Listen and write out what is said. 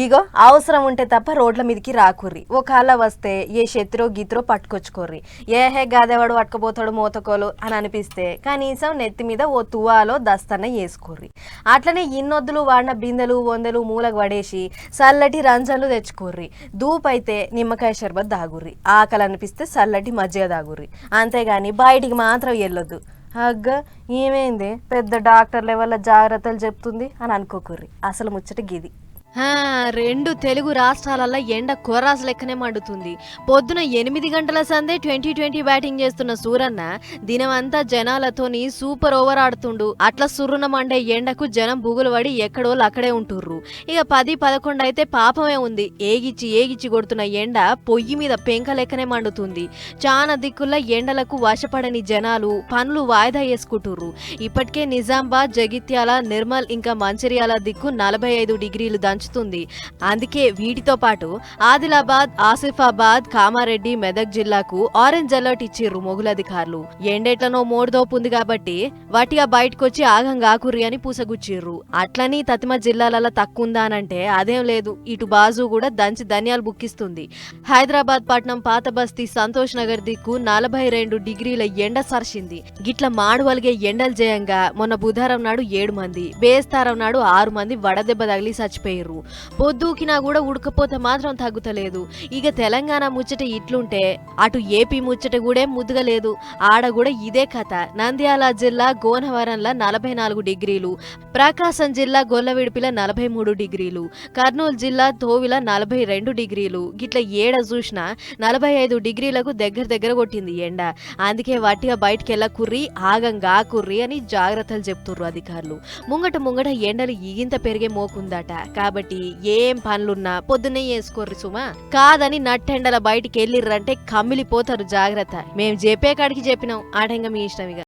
ఇగో అవసరం ఉంటే తప్ప రోడ్ల మీదకి రాకుర్రి. ఒకవేళ వస్తే ఏ శత్రో గీత్రో పట్టుకొచ్చుకోర్రి. ఏ హే గాదేవాడు పట్టుకుపోతాడు మోతకోలు అని అనిపిస్తే కనీసం నెత్తి మీద ఓ తువాలో దస్తన్న వేసుకోర్రి. అట్లనే ఇన్నొద్దులు వాడిన బిందెలు వందలు మూలకు పడేసి చల్లటి రంజన్లు తెచ్చుకోర్రి. దూపైతే నిమ్మకాయ షర్బత్ దాగుర్రి ఆకలి అనిపిస్తే చల్లటి మజ్జిగ దాగుర్రి అంతేగాని బయటికి మాత్రం వెళ్ళొద్దు. అగ్గ ఏమైంది? పెద్ద డాక్టర్ లెవెల్ జాగ్రత్తలు చెప్తుంది అని అనుకోకుర్రి. అసలు ముచ్చట గిది. రెండు తెలుగు రాష్ట్రాలలో ఎండ కొర్రాసు లెక్కనే మండుతుంది. పొద్దున ఎనిమిది గంటల సందే ట్వంటీ ట్వంటీ బ్యాటింగ్ చేస్తున్న సూరన్న దినమంతా జనాలతోని సూపర్ ఓవర్ ఆడుతుండు. అట్లా సుర్రున మండే ఎండకు జనం బుగులు పడి ఎక్కడో అక్కడే ఉంటుర్రు. ఇక పది పదకొండు అయితే పాపమే ఉంది. ఏగిచ్చి ఏగిచ్చి కొడుతున్న ఎండ పొయ్యి మీద పెంక లెక్కనే మండుతుంది. చాలా దిక్కుల ఎండలకు వశపడని జనాలు పనులు వాయిదా వేసుకుంటుర్రు. ఇప్పటికే నిజామాబాద్ జగిత్యాల నిర్మల్ ఇంకా మంచిర్యాల దిక్కు నలభై ఐదు డిగ్రీలు పెంచుతుంది. అందుకే వీటితో పాటు ఆదిలాబాద్ ఆసిఫాబాద్ కామారెడ్డి మెదక్ జిల్లాకు ఆరెంజ్ అలర్ట్ ఇచ్చిర్రు మొగుల అధికారులు. మోడదోపు మోడుదోపు ఉంది కాబట్టి వాటిగా బయటకొచ్చి ఆగం ఆకుర్రి అని పూసగుచ్చిర్రు. అట్లని తతిమ జిల్లాలలో తక్కువందా అనంటే అదేం లేదు. ఇటు బాజు కూడా దంచి ధన్యాలు బుక్కిస్తుంది. హైదరాబాద్ పట్నం పాత బస్తీ సంతోష్ నగర్ దిక్కు నలభై రెండు డిగ్రీల ఎండ సరిచింది గిట్ల మాడువలిగే ఎండలు జయంగా మొన్న బుధవారం నాడు ఏడు మంది బేస్తారం నాడు ఆరు మంది వడదెబ్బ తగిలి చచ్చిపోయారు పొద్దుకినా కూడా ఉడకపోతే మాత్రం తగ్గుతలేదు. ఇక తెలంగాణ ముచ్చట ఇట్లుంటే అటు ఏపీ ముచ్చట కూడా ముద్దుగా లేదు ఆడ కూడా ఇదే కథ. నంద్యాల జిల్లా గోనవరంలో నలభై నాలుగు డిగ్రీలు ప్రకాశం జిల్లా గొల్లవిడిపిల నలభై మూడు డిగ్రీలు కర్నూలు జిల్లా తోవిల నలభై రెండు డిగ్రీలు. గిట్ల ఏడ చూసినా నలభై ఐదు డిగ్రీలకు దగ్గర దగ్గర కొట్టింది ఎండ. అందుకే వాటిగా బయటికి వెళ్ళకుర్రి ఆగంగా కుర్రి అని జాగ్రత్తలు చెప్తుర్రు అధికారులు. ముంగట ముంగట ఎండలు ఈగింత పెరిగే మోకుందట. కాబట్టి ఏం పనులున్నా పొద్దున్నే వేసుకోర్రి సుమా. కాదని నట్టెండల బయటికి వెళ్ళిర్రంటే కమ్మిలిపోతారు జాగ్రత్త. మేం చెప్పే కాడికి చెప్పినాం. ఆటంగా మీ ఇష్టం ఇక.